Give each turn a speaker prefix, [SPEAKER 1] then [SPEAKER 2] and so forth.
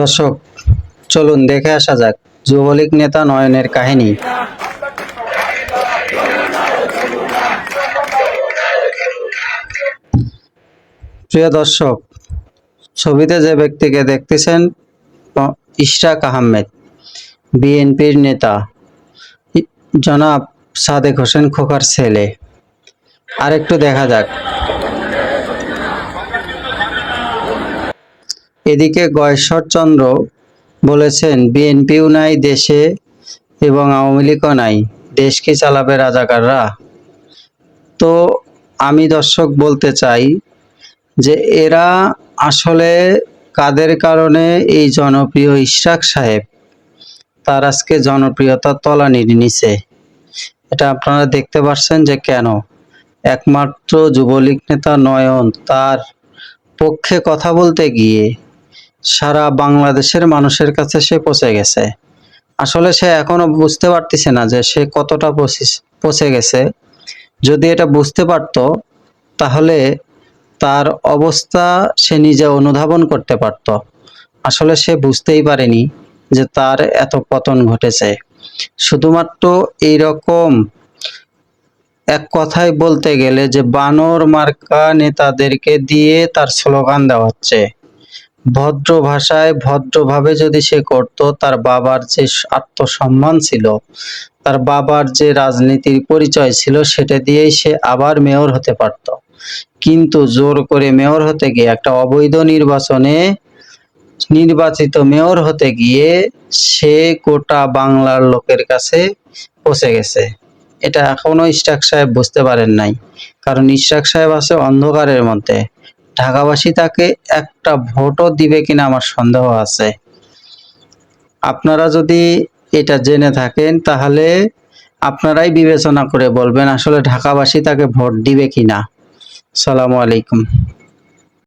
[SPEAKER 1] দর্শক, চলুন দেখে আসা যাক যুবলীগ নেতা নয়নের কাহিনী। প্রিয় দর্শক, ছবিতে যে ব্যক্তিকে দেখতেছেন ইশরাক আহমেদ, বিএনপির নেতা। জনাব সাদেক হোসেন খোকার ছেলে। আরেকটু দেখা যাক। এদিকে গয়েশ্বরচন্দ্র বলেছেন বিএনপিও নাই, দেশে এবং আওয়ামী লীগও নাই। দেশকে চালাবে রাজাকাররা? তো আমি দর্শক বলতে চাই যে এরা আসলে কাদের কারণে এই জনপ্রিয় ইশরাক সাহেব, তার আজকে জনপ্রিয়তা তলানির নিচে এটা আপনারা দেখতে পাচ্ছেন যে কেন? একমাত্র যুবলীগ নেতা নয়ন, তার পক্ষে কথা বলতে গিয়ে সারা বাংলাদেশের মানুষের কাছে সে পৌঁছে গেছে। আসলে সে এখনও বুঝতে পারতেছে না যে সে কতটা পৌঁছে গেছে। যদি এটা বুঝতে পারতো, তাহলে তার অবস্থা সে নিজে অনুধাবন করতে পারত। আসলে সে বুঝতেই পারেনি যে তার এত পতন ঘটেছে। শুধুমাত্র এই রকম এক কথায় বলতে গেলে যে বানর মার্কা নেতাদেরকে দিয়ে তার স্লোগান দেওয়া হচ্ছে। ভদ্র ভাষায় ভদ্রভাবে যদি সে করত, তার বাবার যে আত্মসম্মান ছিল, তার বাবার যে রাজনীতির পরিচয় ছিল, সেটা দিয়েই সে আবার মেয়র হতে পারত। কিন্তু জোর করে মেয়র হতে গিয়ে, একটা অবৈধ নির্বাচনে নির্বাচিত মেয়র হতে গিয়ে, সে গোটা বাংলার লোকের কাছে পৌঁছে গেছে। এটা এখনও ইশরাক সাহেব বুঝতে পারেন নাই। কারণ ইশরাক সাহেব আছে অন্ধকারের মধ্যে। ঢাকাবাসী তাকে একটা ভোটও দিবে কিনা আমার সন্দেহ আছে। আপনারা যদি এটা জেনে থাকেন, তাহলে আপনারাই বিবেচনা করে বলবেন আসলে ঢাকাবাসী তাকে ভোট দিবে কিনা। সালামু আলাইকুম।